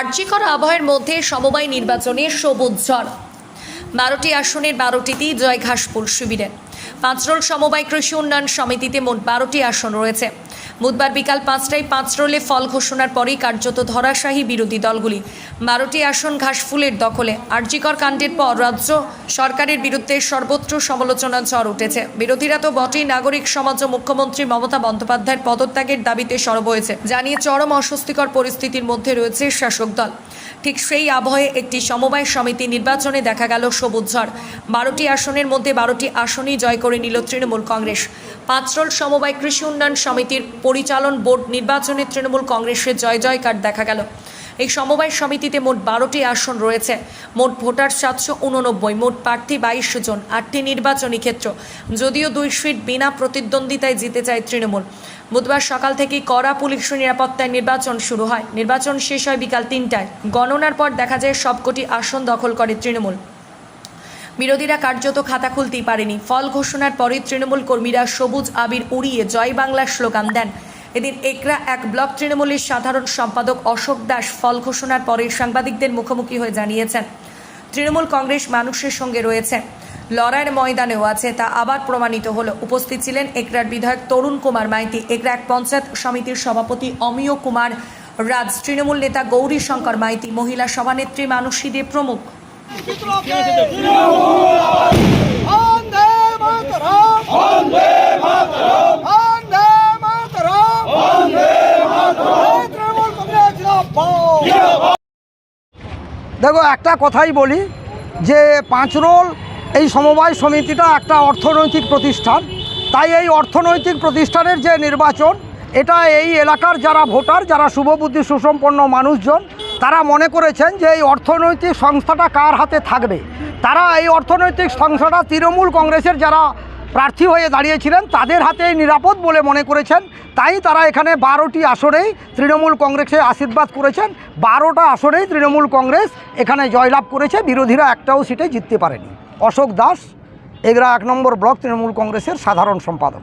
আর্যিকর আবহের মধ্যে সমবায় নির্বাচনে সবুজ ঝড়। বারোটি আসনের বারোটিতেই জয় ঘাসপুর শিবিরে। পাঁচরোল সমবায় কৃষি উন্নয়ন সমিতিতে মোট বারোটি আসন রয়েছে। বুধবার বিকাল পাঁচটায় পাঁচ রোলে ফল ঘোষণার পরেই কার্যত ধরাশাহী বিরোধী দলগুলি। বারোটি আসন ঘাসফুলের দখলে। আর্যিকর কাণ্ডের পর রাজ্য সরকারের বিরুদ্ধে সর্বত্র সমালোচনা ঝড় উঠেছে। বিরোধীরা তো বটেই নাগরিক সমাজ ও মুখ্যমন্ত্রী মমতা বন্দ্যোপাধ্যায়ের পদত্যাগের দাবিতে সরব হয়েছে, জানিয়ে চরম অস্বস্তিকর পরিস্থিতির মধ্যে রয়েছে শাসক দল। ঠিক সেই আবহে একটি সমবায় সমিতি নির্বাচনে দেখা গেল সবুজ ঝড়। বারোটি আসনের মধ্যে বারোটি আসনই জয় করে নিল তৃণমূল কংগ্রেস। পাঁচরোল সমবায় কৃষি উন্নয়ন সমিতির পরিচালন বোর্ড নির্বাচনে তৃণমূল কংগ্রেসের জয় জয়কার দেখা গেল। এই সমবায় সমিতিতে মোট বারোটি আসন রয়েছে। মোট ভোটার সাতশো উননব্বই, মোট প্রার্থী বাইশ জন, আটটি নির্বাচনী ক্ষেত্র। যদিও দুই সিট বিনা প্রতিদ্বন্দ্বিতায় জিতে চায় তৃণমূল। বুধবার সকাল থেকেই কড়া পুলিশ নিরাপত্তায় নির্বাচন শুরু হয়। নির্বাচন শেষ হয় বিকাল তিনটায়। গণনার পর দেখা যায় সবকটি আসন দখল করে তৃণমূল। বিরোধীরা কার্যত খাতা খুলতেই পারেনি। ফল ঘোষণার পরে তৃণমূল কর্মীরা সবুজ আবির উড়িয়ে জয় বাংলার স্লোগান দেন। এদিন একরা এক ব্লক তৃণমূলের সাধারণ সম্পাদক অশোক দাস ফল ঘোষণার পরে সাংবাদিকদের মুখোমুখি হয়ে জানিয়েছেন, তৃণমূল কংগ্রেস মানুষের সঙ্গে রয়েছে। লড়াইয়ের ময়দানেও আছে, তা আবার প্রমাণিত হলো। উপস্থিত ছিলেন একরার বিধায়ক তরুণ কুমার মাইতি। একরা এক পঞ্চায়েত সমিতির সভাপতি অমিয় কুমার রাজ। তৃণমূল নেতা গৌরী শঙ্কর মাইতি, মহিলা সভানেত্রী মানসী দে প্রমুখ। দেখো, একটা কথাই বলি যে পাঁচরোল এই সমবায় সমিতিটা একটা অর্থনৈতিক প্রতিষ্ঠান। তাই এই অর্থনৈতিক প্রতিষ্ঠানের যে নির্বাচন, এটা এই এলাকার যারা ভোটার, যারা শুভবুদ্ধি সুসম্পন্ন মানুষজন তারা মনে করেছেন যে এই অর্থনৈতিক সংস্থাটা কার হাতে থাকবে? তারা এই অর্থনৈতিক সংস্থাটা তৃণমূল কংগ্রেসের যারা প্রার্থী হয়ে দাঁড়িয়েছিলেন, তাদের হাতে নিরাপদ বলে মনে করেছেন। তাই তারা এখানে বারোটি আসনেই তৃণমূল কংগ্রেসে আশীর্বাদ করেছেন। বারোটা আসনেই তৃণমূল কংগ্রেস এখানে জয়লাভ করেছে। বিরোধীরা একটাও সিটে জিততে পারেনি। অশোক দাস, এগরা এক নম্বর ব্লক তৃণমূল কংগ্রেসের সাধারণ সম্পাদক।